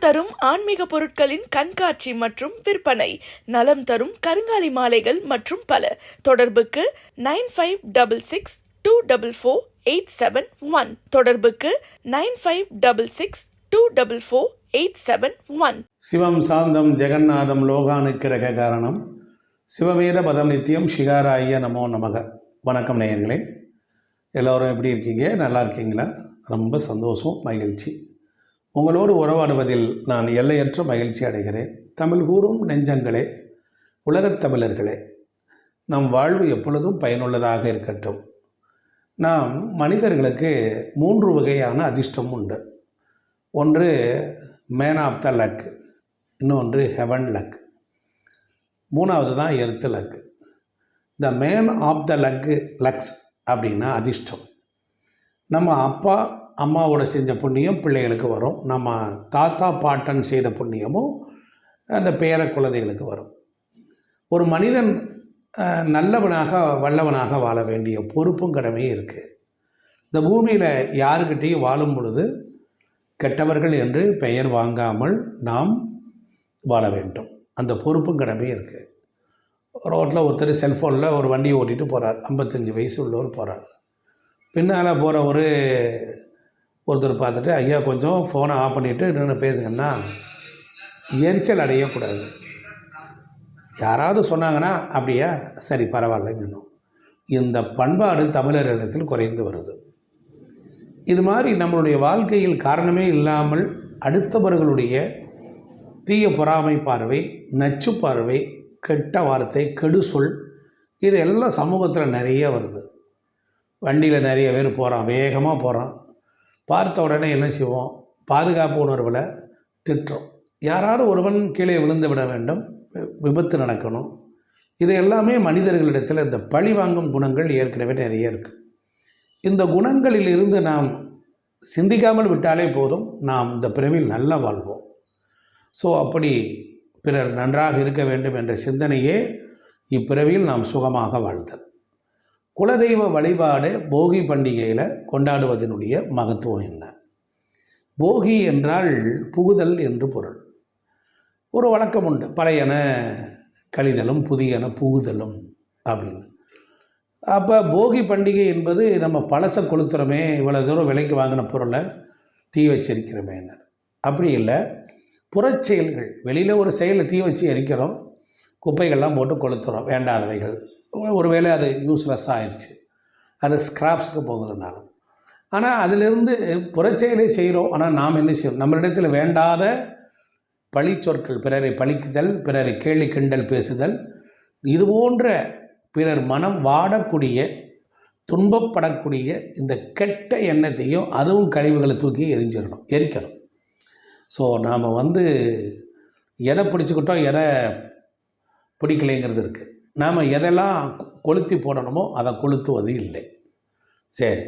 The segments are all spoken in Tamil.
நலம் தரும் ஆன்மீக பொருட்களின் கண்காட்சி மற்றும் விற்பனை. நலம் தரும் கருங்காலி மாலைகள் மற்றும் பல. தொடர்புக்கு nine five double six two double four eight seven one. தொடர்புக்கு nine five double six two double four eight seven one. சிவம் சாந்தம் ஜெகநாதம் லோகானுக்கிரக காரணம். சிவவேத பதம் நித்தியம் ஷிகாராய நமோ நமக. வணக்கம் நேயர்களே. எல்லோரும் எப்படி இருக்கீங்க? நல்லா இருக்கீங்களா? ரொம்ப சந்தோஷம் மகிழ்ச்சி. உங்களோடு உறவாடுவதில் நான் எல்லையற்ற மகிழ்ச்சி அடைகிறேன். தமிழ் கூறும் நெஞ்சங்களே உலகத் தமிழர்களே நம் வாழ்வு எப்பொழுதும் பயனுள்ளதாக இருக்கட்டும். நாம் மனிதர்களுக்கு மூன்று வகையான அதிர்ஷ்டம் உண்டு. ஒன்று மேன் ஆஃப் த லக் இன்னொன்று ஹெவன் லக் மூணாவது தான் earth luck the man of the luck lucks அப்படின்னா அதிர்ஷ்டம். நம்ம அப்பா அம்மாவோட செஞ்ச புண்ணியம் பிள்ளைகளுக்கு வரும். நம்ம தாத்தா பாட்டன் செய்த புண்ணியமும் அந்த பேர குழந்தைகளுக்கு வரும். ஒரு மனிதன் நல்லவனாக வல்லவனாக வாழ வேண்டிய பொறுப்பும் கடமையும் இருக்குது இந்த பூமியில் யாருக்கிட்டேயும் வாழும் பொழுது கெட்டவர்கள் என்று பெயர் வாங்காமல் நாம் வாழ வேண்டும். அந்த பொறுப்பும் கடமையும் இருக்குது ரோட்டில் ஒருத்தர் செல்ஃபோனில் ஒரு வண்டியை ஓட்டிகிட்டு போகிறார் ஐம்பத்தஞ்சு வயசு உள்ளவர் போகிறார் பின்னால் போகிற ஒரு ஒருத்தர் பார்த்துட்டு ஐயா கொஞ்சம் ஃபோனை ஆஃப் பண்ணிவிட்டு நின்று பேசுங்கன்னா எரிச்சல் அடையக்கூடாது. யாராவது சொன்னாங்கன்னா அப்படியா? சரி பரவாயில்லைங்கணும் இந்த பண்பாடு தமிழர்களிடத்தில் குறைந்து வருது. இது மாதிரி நம்மளுடைய வாழ்க்கையில் காரணமே இல்லாமல் அடுத்தவர்களுடைய தீய பொறாமை பார்வை நச்சு பார்வை கெட்ட வார்த்தை கெடுசொல் இது எல்லாம் சமூகத்தில் நிறைய வருது. வண்டியில் நிறைய பேர் போகிறான் வேகமாக போகிறான் பார்த்த உடனே என்ன செய்வோம்? பாதுகாப்பு உணர்வில் திட்டுறோம். யாராவது ஒருவன் கீழே விழுந்து விட வேண்டும். விபத்து நடக்கணும். இது எல்லாமே மனிதர்களிடத்தில் இந்த பழி வாங்கும் குணங்கள் ஏற்கனவே நிறைய இருக்குது இந்த குணங்களில் இருந்து நாம் சிந்திக்காமல் விட்டாலே போதும். நாம் இந்த பிறவில் நல்லா வாழ்வோம். ஸோ அப்படி பிறர் நன்றாக இருக்க வேண்டும் என்ற சிந்தனையே இப்பிறவியில் நாம் சுகமாக வாழ்தல். குலதெய்வ வழிபாடு போகி பண்டிகையில் கொண்டாடுவதனுடைய மகத்துவம் என்ன? போகி என்றால் புகுதல் என்று பொருள். ஒரு வழக்கம் உண்டு. பழையன கழிதலும் புதியன புகுதலும் அப்படின்னு. அப்போ போகி பண்டிகை என்பது நம்ம பழச கொளுத்துறோமே இவ்வளோ தூரம் விலைக்கு வாங்கின பொருளை தீ வச்சிருக்கிறோமே அப்படி இல்லை. புறச்செயல்கள் வெளியில் ஒரு செயலை தீ வச்சு எரிக்கிறோம் குப்பைகள்லாம் போட்டு கொளுத்துறோம் வேண்டாதவைகள். ஒருவேளை அது யூஸ்லெஸ் ஆயிடுச்சு அது ஸ்க்ராப்ஸுக்கு போகுதுனாலும். ஆனால் அதிலிருந்து புறச்செயலை செய்கிறோம் ஆனால் நாம் என்ன செய்யணும்? நம்மளிடத்தில் வேண்டாத பழி சொற்கள் பிறரை பழிக்குதல் பிறரை கேலி கிண்டல் பேசுதல் இது போன்ற பிறர் மனம் வாடக்கூடிய துன்பப்படக்கூடிய இந்த கெட்ட எண்ணத்தையும் அதுவும் கழிவுகளை தூக்கி எரிஞ்சிடணும் எரிக்கணும். ஸோ நாம் வந்து எதை பிடிச்சிக்கிட்டோம் எதை பிடிக்கலைங்கிறது இருக்குது நாம் எதெல்லாம் கொ- கொளுத்தி போடணுமோ அதை கொளுத்துவது இல்லை. சரி.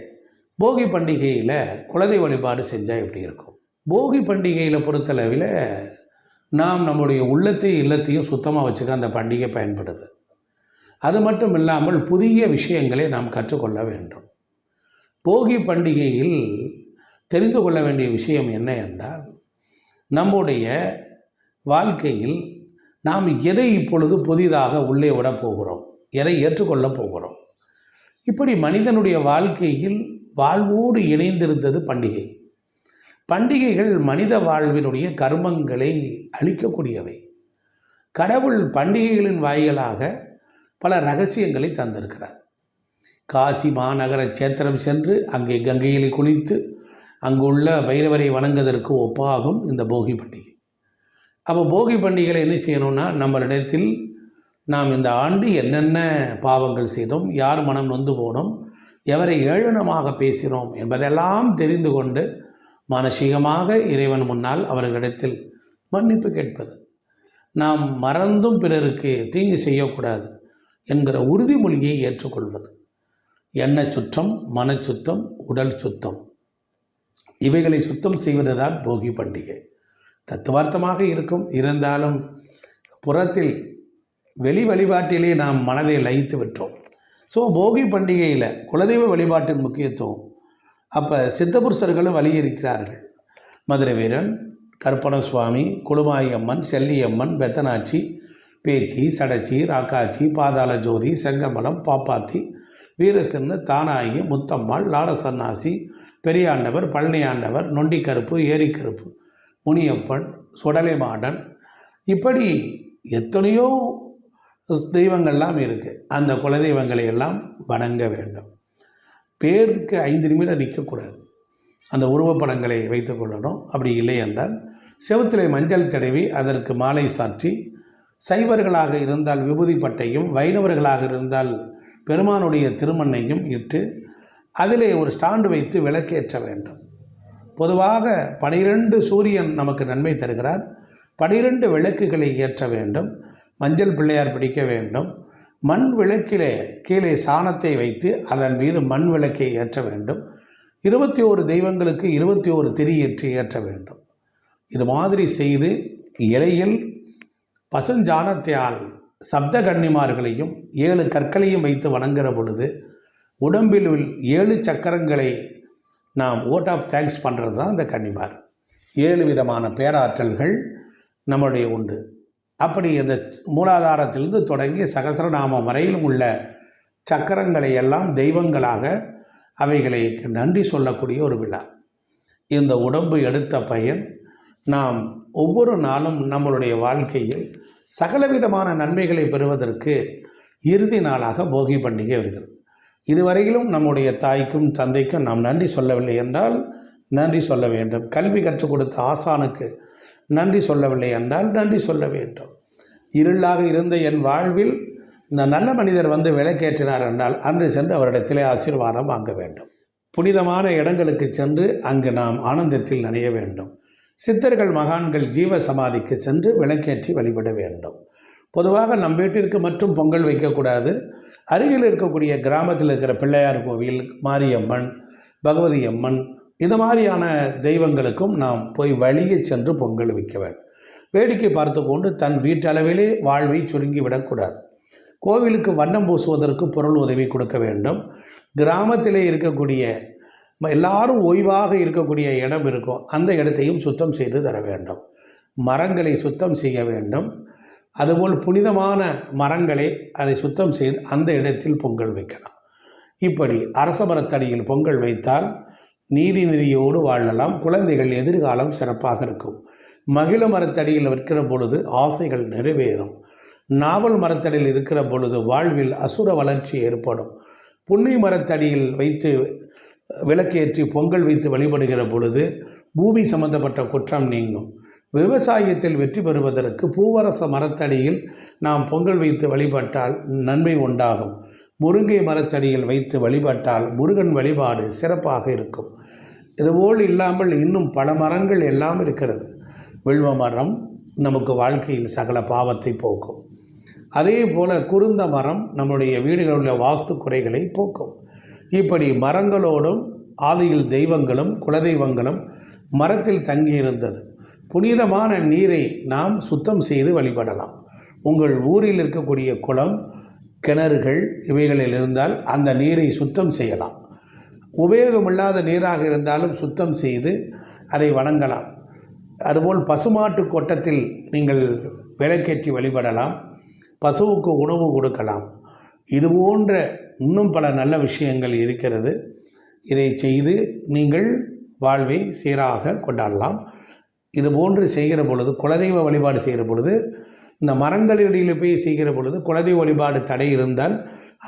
போகி பண்டிகையில் குலதெய்வ வழிபாடு செஞ்சால் எப்படி இருக்கும்? போகி பண்டிகையில் பொறுத்தளவில் நாம் நம்முடைய உள்ளத்தையும் இல்லத்தையும் சுத்தமாக வச்சுக்க அந்த பண்டிகை பயன்படுது. அது மட்டும் இல்லாமல் புதிய விஷயங்களை நாம் கற்றுக்கொள்ள வேண்டும். போகி பண்டிகையில் தெரிந்து கொள்ள வேண்டிய விஷயம் என்ன என்றால் நம்முடைய வாழ்க்கையில் நாம் எதை இப்பொழுது புதிதாக உள்ளே விட போகிறோம்? எதை ஏற்றுக்கொள்ளப் போகிறோம்? இப்படி மனிதனுடைய வாழ்க்கையில் வாழ்வோடு இணைந்திருந்தது பண்டிகை. பண்டிகைகள் மனித வாழ்வினுடைய கர்மங்களை அழிக்கக்கூடியவை. கடவுள் பண்டிகைகளின் வாயிலாக பல ரகசியங்களை தந்திருக்கிறார். காசி மாநகர சேத்திரம் சென்று அங்கே கங்கையில் குளித்து அங்குள்ள பைரவரை வணங்குவதற்கு ஒப்பாகும் இந்த போகி பண்டிகை. அப்போ போகி பண்டிகையில் என்ன செய்யணும்னா நம்மளிடத்தில் நாம் இந்த ஆண்டு என்னென்ன பாவங்கள் செய்தோம் யார் மனம் நொந்து போனோம் எவரை ஏழனமாக பேசினோம் என்பதெல்லாம் தெரிந்து கொண்டு மானசீகமாக இறைவன் முன்னால் அவர்களிடத்தில் மன்னிப்பு கேட்பது. நாம் மறந்தும் பிறருக்கு தீங்கு செய்யக்கூடாது என்கிற உறுதிமொழியை ஏற்றுக்கொள்வது. எண்ண சுத்தம் மனச்சுத்தம் உடல் சுத்தம். இவைகளை சுத்தம் செய்வதுதான் போகி பண்டிகை. தத்துவார்த்தமாக இருக்கும். இருந்தாலும் புறத்தில் வெளி வழிபாட்டிலே நாம் மனதை லயித்து விட்டோம். ஸோ போகி பண்டிகையில் குலதெய்வ வழிபாட்டின் முக்கியத்துவம். அப்போ சித்தபுருஷர்களும் வலியுறுக்கிறார்கள் மதுரை வீரன் கற்பனசுவாமி சுவாமி குழுமாயம்மன் செல்லியம்மன் பெத்தனாச்சி பேச்சி சடச்சி ராக்காச்சி பாதாள ஜோதி செங்கமலம் பாப்பாத்தி வீரசின்னு தானாயி முத்தம்மாள் லாடசன்னாசி பெரியாண்டவர் பழனியாண்டவர் நொண்டிக்கருப்பு ஏரிக்கருப்பு முனியப்பன் சுடலை மாடன். இப்படி எத்தனையோ தெய்வங்கள்லாம் இருக்குது அந்த குலதெய்வங்களை எல்லாம் வணங்க வேண்டும். பேருக்கு ஐந்து நிமிடம் நிற்கக்கூடாது. அந்த உருவப்படங்களை வைத்து கொள்ளணும். அப்படி இல்லை என்றால் செவத்திலே மஞ்சள் தடவி அதற்கு மாலை சாற்றி சைவர்களாக இருந்தால் விபூதி பட்டையும் வைணவர்களாக இருந்தால் பெருமானுடைய திருமண்ணையும் இட்டு அதிலே ஒரு ஸ்டாண்டு வைத்து விளக்கேற்ற வேண்டும். பொதுவாக பனிரெண்டு சூரியன் நமக்கு நன்மை தருகிறார். பனிரெண்டு விளக்குகளை ஏற்ற வேண்டும். மஞ்சள் பிள்ளையார் பிடிக்க வேண்டும். மண் விளக்கிலே கீழே சாணத்தை வைத்து அதன் மீது மண் விளக்கை ஏற்ற வேண்டும். இருபத்தி ஓரு தெய்வங்களுக்கு இருபத்தி ஓரு திரி ஏற்றி ஏற்ற வேண்டும். இது மாதிரி செய்து இலையில் பசுஞ்சாணத்தையால் சப்த கன்னிமார்களையும் ஏழு கற்களையும் வைத்து வணங்குகிற பொழுது உடம்பில் உள்ள ஏழு சக்கரங்களை நாம் ஓட் ஆஃப் தேங்க்ஸ் பண்ணுறது தான் இந்த கன்னிமார். ஏழு விதமான பேராற்றல்கள் நம்முடைய உண்டு. அப்படி இந்த மூலாதாரத்திலிருந்து தொடங்கி சகசரநாமம் வரையிலும் உள்ள சக்கரங்களை எல்லாம் தெய்வங்களாக அவைகளை நன்றி சொல்லக்கூடிய ஒரு விழா. இந்த உடம்பு எடுத்த பயன் நாம் ஒவ்வொரு நாளும் நம்மளுடைய வாழ்க்கையில் சகலவிதமான நன்மைகளை பெறுவதற்கு இறுதி நாளாக போகி பண்டிகை வருகிறது. இதுவரையிலும் நம்முடைய தாய்க்கும் தந்தைக்கும் நாம் நன்றி சொல்லவில்லை என்றால் நன்றி சொல்ல வேண்டும். கல்வி கற்றுக் கொடுத்த ஆசானுக்கு நன்றி சொல்லவில்லை என்றால் நன்றி சொல்ல வேண்டும். இருளாக இருந்த என் வாழ்வில் இந்த நல்ல மனிதர் வந்து விளக்கேற்றினார் என்றால் அன்று சென்று அவரிடத்திலே ஆசீர்வாதம் வாங்க வேண்டும். புனிதமான இடங்களுக்கு சென்று அங்கு நாம் ஆனந்தத்தில் நனைய வேண்டும். சித்தர்கள் மகான்கள் ஜீவ சமாதிக்கு சென்று விளக்கேற்றி வழிபட வேண்டும். பொதுவாக நம் வீட்டிற்கு மட்டும் பொங்கல் வைக்கக்கூடாது அருகில் இருக்கக்கூடிய கிராமத்தில் இருக்கிற பிள்ளையார் கோவில் மாரியம்மன் பகவதி அம்மன் இந்த மாதிரியான தெய்வங்களுக்கும் நாம் போய் வழியே சென்று பொங்கல் வைக்க வேண்டும் வேடிக்கை பார்த்து கொண்டு தன் வீட்டளவிலே வாழ்வை சுருங்கி விடக்கூடாது. கோவிலுக்கு வண்ணம் பூசுவதற்கு பொருள் உதவி கொடுக்க வேண்டும். கிராமத்திலே இருக்கக்கூடிய எல்லாரும் ஓய்வாக இருக்கக்கூடிய இடம் இருக்கும். அந்த இடத்தையும் சுத்தம் செய்து தர வேண்டும். மரங்களை சுத்தம் செய்ய வேண்டும். அதுபோல் புனிதமான மரங்களை அதை சுத்தம் செய்து அந்த இடத்தில் பொங்கல் வைக்கலாம். இப்படி அரச மரத்தடியில் பொங்கல் வைத்தால் நீதி நெறியோடு வாழலாம். குழந்தைகள் எதிர்காலம் சிறப்பாக இருக்கும். மகிழ மரத்தடியில் வைக்கிற பொழுது ஆசைகள் நிறைவேறும். நாவல் மரத்தடியில் இருக்கிற பொழுது வாழ்வில் அசுர வளர்ச்சி ஏற்படும். புன்னை மரத்தடியில் வைத்து விளக்கேற்றி பொங்கல் வைத்து வழிபடுகிற பொழுது பூமி சம்பந்தப்பட்ட குற்றம் நீங்கும். விவசாயத்தில் வெற்றி பெறுவதற்கு பூவரச மரத்தடியில் நாம் பொங்கல் வைத்து வழிபட்டால் நன்மை உண்டாகும். முருங்கை மரத்தடியில் வைத்து வழிபட்டால் முருகன் வழிபாடு சிறப்பாக இருக்கும். இதுபோல் இல்லாமல் இன்னும் பல மரங்கள் எல்லாம் இருக்கிறது. வில்வ மரம் நமக்கு வாழ்க்கையில் சகல பாவத்தை போக்கும். அதே போல குருந்த மரம் நம்முடைய வீடுகளில் உள்ள வாஸ்து குறைகளை போக்கும். இப்படி மரங்களோடும் ஆதியில் தெய்வங்களும் குலதெய்வங்களும் மரத்தில் தங்கியிருந்தது. புனிதமான நீரை நாம் சுத்தம் செய்து வழிபடலாம். உங்கள் ஊரில் இருக்கக்கூடிய குளம் கிணறுகள் இவைகளில் இருந்தால் அந்த நீரை சுத்தம் செய்யலாம். உபயோகமில்லாத நீராக இருந்தாலும் சுத்தம் செய்து அதை வணங்கலாம். அதுபோல் பசுமாட்டு கொட்டத்தில் நீங்கள் விளக்கேற்றி வழிபடலாம். பசுவுக்கு உணவு கொடுக்கலாம். இது போன்ற இன்னும் பல நல்ல விஷயங்கள் இருக்கிறது. இதை செய்து நீங்கள் வாழ்வை சீராக கொண்டாடலாம். இது போன்று செய்கிற பொழுது குலதெய்வ வழிபாடு செய்கிற பொழுது இந்த மரங்களிடையில் போய் செய்கிற பொழுது குலதெய்வ வழிபாடு தடை இருந்தால்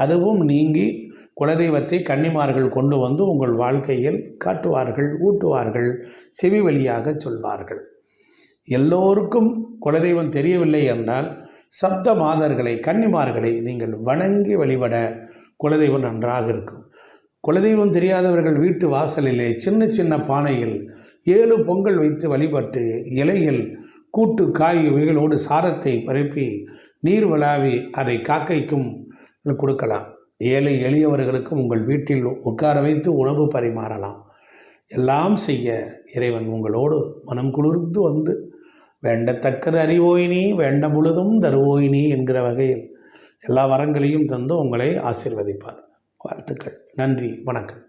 அதுவும் நீங்கி குலதெய்வத்தை கன்னிமார்கள் கொண்டு வந்து உங்கள் வாழ்க்கையில் காட்டுவார்கள் ஊட்டுவார்கள் செவி வழியாக சொல்வார்கள். எல்லோருக்கும் குலதெய்வம் தெரியவில்லை என்றால் சப்த மாதர்களை கன்னிமார்களை நீங்கள் வணங்கி வழிபட குலதெய்வம் நன்றாக இருக்கும். குலதெய்வம் தெரியாதவர்கள் வீட்டு வாசலிலே சின்ன சின்ன பானையில் ஏழு பொங்கல் வைத்து வழிபட்டு இலையில் கூட்டு காய் இவைகளோடு சாரத்தை பரப்பி நீர் விளாவி அதை காக்கைக்கும் கொடுக்கலாம். ஏழை எளியவர்களுக்கும் உங்கள் வீட்டில் உட்கார வைத்து உணவு பரிமாறலாம். எல்லாம் செய்ய இறைவன் உங்களோடு மனம் குளிர்ந்து வந்து வேண்டத்தக்கது அறிவோயினி வேண்ட முழுதும் தருவோயினி என்கிற வகையில் எல்லா வரங்களையும் தந்து உங்களை ஆசிர்வதிப்பார். வாழ்த்துக்கள். நன்றி. வணக்கம்.